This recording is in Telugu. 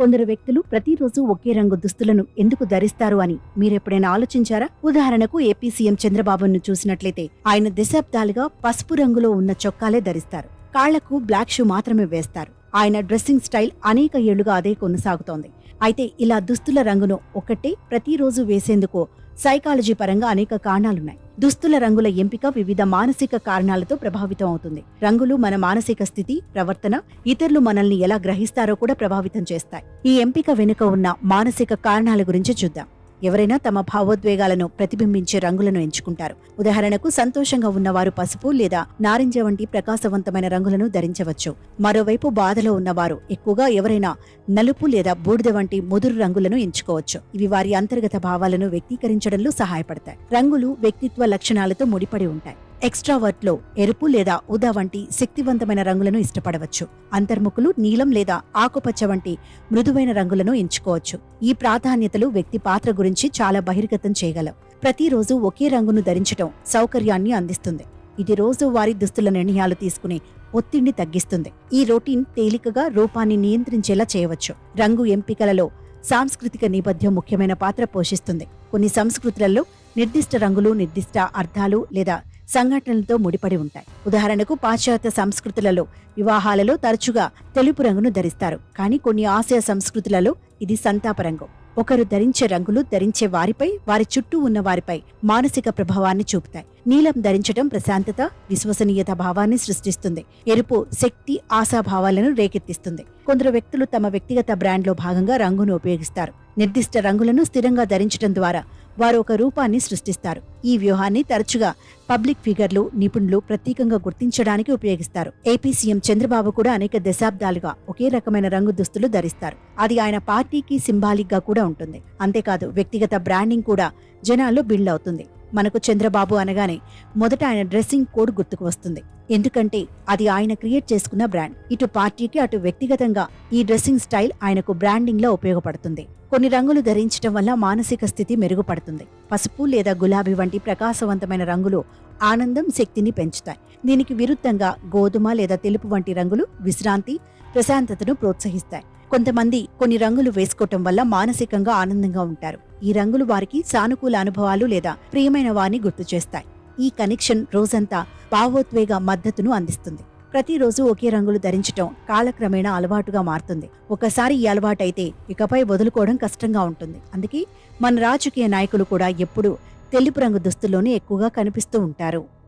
కొందరు వ్యక్తులు ప్రతిరోజు ఒకే రంగు దుస్తులను ఎందుకు ధరిస్తారు అని మీరెప్పుడైనా ఆలోచించారా? ఉదాహరణకు ఏపీ సీఎం చంద్రబాబును చూసినట్లయితే ఆయన దశాబ్దాలుగా పసుపు రంగులో ఉన్న చొక్కాలే ధరిస్తారు. కాళ్ళకు బ్లాక్ షూ మాత్రమే వేస్తారు. ఆయన డ్రెస్సింగ్ స్టైల్ అనేక ఏళ్ళుగా అదే కొనసాగుతోంది. అయితే ఇలా దుస్తుల రంగును ఒక్కటే ప్రతిరోజు వేసేందుకు సైకాలజీ పరంగా అనేక కారణాలున్నాయి. దుస్తుల రంగుల ఎంపిక వివిధ మానసిక కారణాలతో ప్రభావితం అవుతుంది. రంగులు మన మానసిక స్థితి ప్రవర్తన ఇతరులు మనల్ని ఎలా గ్రహిస్తారో కూడా ప్రభావితం చేస్తాయి. ఈ ఎంపిక వెనుక ఉన్న మానసిక కారణాల గురించి చూద్దాం. ఎవరైనా తమ భావోద్వేగాలను ప్రతిబింబించే రంగులను ఎంచుకుంటారు. ఉదాహరణకు సంతోషంగా ఉన్నవారు పసుపు లేదా నారింజ వంటి ప్రకాశవంతమైన రంగులను ధరించవచ్చు. మరోవైపు బాధలో ఉన్నవారు ఎక్కువగా ఎవరైనా నలుపు లేదా బూడిద వంటి ముదురు రంగులను ఎంచుకోవచ్చు. ఇవి వారి అంతర్గత భావాలను వ్యక్తీకరించడంలో సహాయపడతాయి. రంగులు వ్యక్తిత్వ లక్షణాలతో ముడిపడి ఉంటాయి. ఎక్స్ట్రావర్ట్లో ఎరుపు లేదా ఉదా వంటి శక్తివంతమైన రంగులను ఇష్టపడవచ్చు. అంతర్ముఖులు నీలం లేదా ఆకుపచ్చ వంటి మృదువైన రంగులను ఎంచుకోవచ్చు. ఈ ప్రాధాన్యతలు వ్యక్తి పాత్ర గురించి చాలా బహిర్గతం చేయగలవు. ప్రతిరోజు ఒకే రంగును ధరించడం సౌకర్యాన్ని అందిస్తుంది. ఇది రోజువారీ దుస్తుల నిర్ణయాలు తీసుకునే ఒత్తిడిని తగ్గిస్తుంది. ఈ రొటీన్ తేలికగా రూపాన్ని నియంత్రించేలా చేయవచ్చు. రంగు ఎంపికలలో సాంస్కృతిక నేపథ్యం ముఖ్యమైన పాత్ర పోషిస్తుంది. కొన్ని సంస్కృతులలో నిర్దిష్ట రంగులు నిర్దిష్ట అర్థాలు లేదా సంఘటనలతో ముడిపడి ఉంటాయి. ఉదాహరణకు పాశ్చాత్య సంస్కృతులలో వివాహాలలో తరచుగా తెలుపు రంగును ధరిస్తారు. కానీ కొన్ని ఆసియా సంస్కృతులలో ఇది సంతాప రంగు. ఒకరు ధరించే రంగులు ధరించే వారిపై వారి చుట్టూ ఉన్న వారిపై మానసిక ప్రభావాన్ని చూపుతాయి. నీలం ధరించడం ప్రశాంతత విశ్వసనీయత భావాన్ని సృష్టిస్తుంది. ఎరుపు శక్తి ఆశాభావాలను రేకెత్తిస్తుంది. కొందరు వ్యక్తులు తమ వ్యక్తిగత బ్రాండ్లో భాగంగా రంగును ఉపయోగిస్తారు. నిర్దిష్ట రంగులను స్థిరంగా ధరించడం ద్వారా వారు ఒక రూపాన్ని సృష్టిస్తారు. ఈ వ్యూహాన్ని తరచుగా పబ్లిక్ ఫిగర్లు నిపుణులు ప్రత్యేకంగా గుర్తించడానికి ఉపయోగిస్తారు. ఏపీ సీఎం చంద్రబాబు కూడా అనేక దశాబ్దాలుగా ఒకే రకమైన రంగు దుస్తులు ధరిస్తారు. అది ఆయన పార్టీకి సింబాలిక్గా కూడా ఉంటుంది. అంతేకాదు వ్యక్తిగత బ్రాండింగ్ కూడా జనాల్లో బిల్డ్ అవుతుంది. మనకు చంద్రబాబు అనగానే మొదట ఆయన డ్రెస్సింగ్ కోడ్ గుర్తుకు వస్తుంది. ఎందుకంటే అది ఆయన క్రియేట్ చేసుకున్న బ్రాండ్. ఇటు పార్టీకి అటు వ్యక్తిగతంగా ఈ డ్రెస్సింగ్ స్టైల్ ఆయనకు బ్రాండింగ్లో ఉపయోగపడుతుంది. కొన్ని రంగులు ధరించడం వల్ల మానసిక స్థితి మెరుగుపడుతుంది. పసుపు లేదా గులాబీ వంటి ప్రకాశవంతమైన రంగులు ఆనందం శక్తిని పెంచుతాయి. దీనికి విరుద్ధంగా గోధుమ లేదా తెలుపు వంటి రంగులు విశ్రాంతి ప్రశాంతతను ప్రోత్సహిస్తాయి. కొంతమంది కొన్ని రంగులు వేసుకోవటం వల్ల మానసికంగా ఆనందంగా ఉంటారు. ఈ రంగులు వారికి సానుకూల అనుభవాలు లేదా ప్రియమైన వారిని గుర్తు చేస్తాయి. ఈ కనెక్షన్ రోజంతా భావోద్వేగ మద్దతును అందిస్తుంది. ప్రతిరోజు ఒకే రంగులు ధరించటం కాలక్రమేణా అలవాటుగా మారుతుంది. ఒకసారి ఈ అలవాటైతే ఇకపై వదులుకోవడం కష్టంగా ఉంటుంది. అందుకే మన రాజకీయ నాయకులు కూడా ఎప్పుడూ తెలుపు రంగు దుస్తుల్లోనే ఎక్కువగా కనిపిస్తూ ఉంటారు.